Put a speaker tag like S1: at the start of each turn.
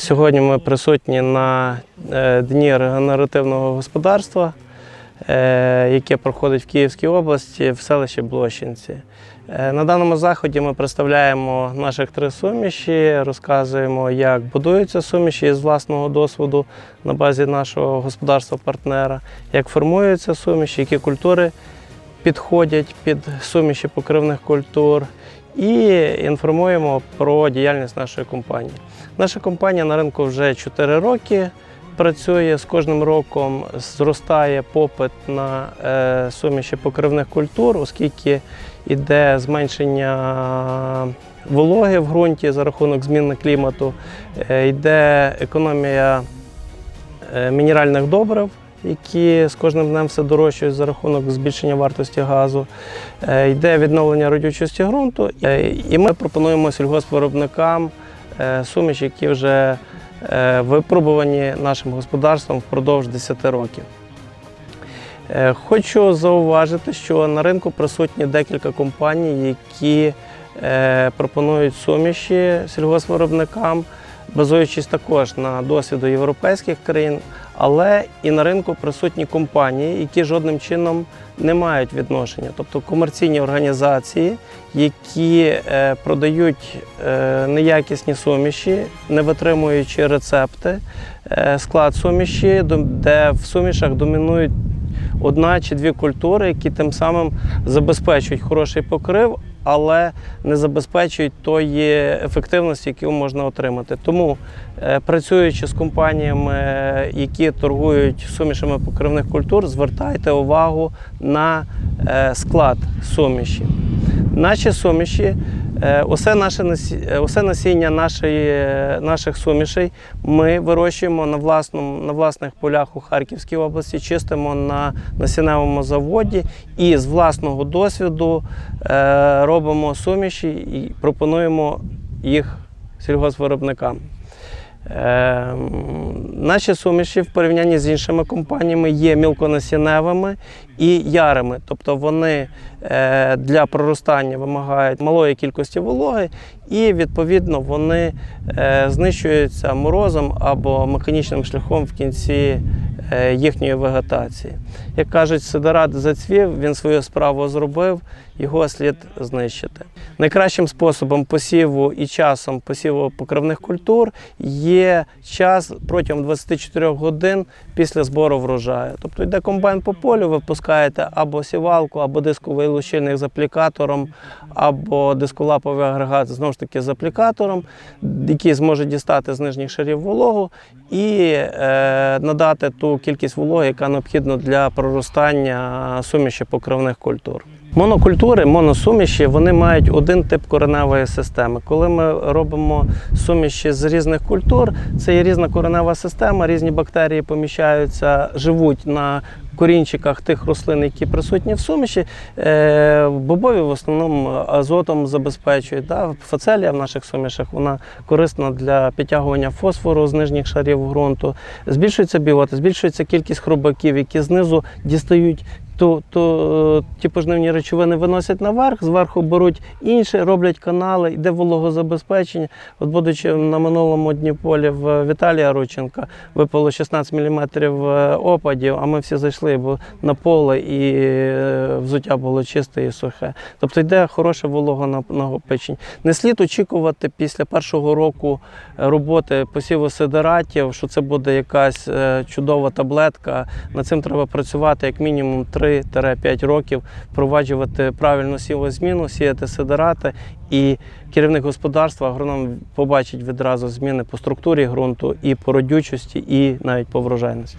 S1: Сьогодні ми присутні на е, дні регенеративного господарства, е, яке проходить в Київській області в селищі Блощинці. Е, На даному заході ми представляємо наших три суміші, розказуємо, як будуються суміші із власного досвіду на базі нашого господарства-партнера, як формуються суміші, які культури підходять під суміші покривних культур, і інформуємо про діяльність нашої компанії. Наша компанія на ринку вже 4 роки працює. З кожним роком зростає попит на е, суміші покривних культур, оскільки йде зменшення вологи в ґрунті за рахунок зміни клімату, е, йде економія е, мінеральних добрив, які з кожним днем все дорожчають за рахунок збільшення вартості газу. Е, Йде відновлення родючості ґрунту, Е, і ми пропонуємо сільгоспвиробникам е, суміші, які вже випробувані нашим господарством впродовж 10 років. Хочу зауважити, що на ринку присутні декілька компаній, які пропонують суміші сільгоспвиробникам, базуючись також на досвіду європейських країн, але і на ринку присутні компанії, які жодним чином не мають відношення, тобто комерційні організації, які е, продають е, неякісні суміші, не витримуючи рецепти, е, склад суміші, де в сумішах домінують одна чи дві культури, які тим самим забезпечують хороший покрив, але не забезпечують тої ефективності, яку можна отримати. Тому, е, працюючи з компаніями, е, які торгують сумішами покривних культур, звертайте увагу на е, склад суміші. Наші суміші, усе, наше, е, усе насіння нашої, е, наших сумішей ми вирощуємо на, власному, на власних полях у Харківській області, чистимо на насінневому заводі і з власного досвіду е, робимо суміші і пропонуємо їх сільгоспвиробникам. Е, Наші суміші в порівнянні з іншими компаніями є мілконасінневими і ярими, тобто вони е, для проростання вимагають малої кількості вологи, і відповідно вони е, знищуються морозом або механічним шляхом в кінці е, їхньої вегетації. Як кажуть, сидорат зацвів, він свою справу зробив, його слід знищити. Найкращим способом посіву і часом посіву покривних культур є час протягом 24 годин після збору врожаю. Тобто йде комбайн по полю, ви пускаєте або сівалку, або дисковий лущильник з аплікатором, або дисколаповий агрегат знову ж таки з аплікатором, який зможе дістати з нижніх шарів вологу і е, надати ту кількість вологи, яка необхідна для проростання суміші покривних культур. Монокультури, моносуміші, вони мають один тип кореневої системи. Коли ми робимо суміші з різних культур, це є різна коренева система, різні бактерії поміщаються, живуть на корінчиках тих рослин, які присутні в суміші. Е, Бобові в основному азотом забезпечують. Да? Фацелія в наших сумішах вона корисна для підтягування фосфору з нижніх шарів ґрунту. Збільшується біота, збільшується кількість хробаків, які знизу дістають то, то ті пожнивні речовини виносять наверх, зверху беруть інші, роблять канали, йде вологозабезпечення. От будучи на минулому дні полі в Віталія Рученка, випало 16 мм опадів, а ми всі зайшли бо на поле і е, взуття було чисте і сухе. Тобто йде хороше вологонакопичення. Не слід очікувати після першого року роботи посіву сидератів, що це буде якась е, чудова таблетка. Над цим треба працювати як мінімум 3-5 років, впроваджувати правильну сівозміну, сіяти сидирати, і керівник господарства, агроном побачить відразу зміни по структурі ґрунту і по родючості, і навіть по врожайності.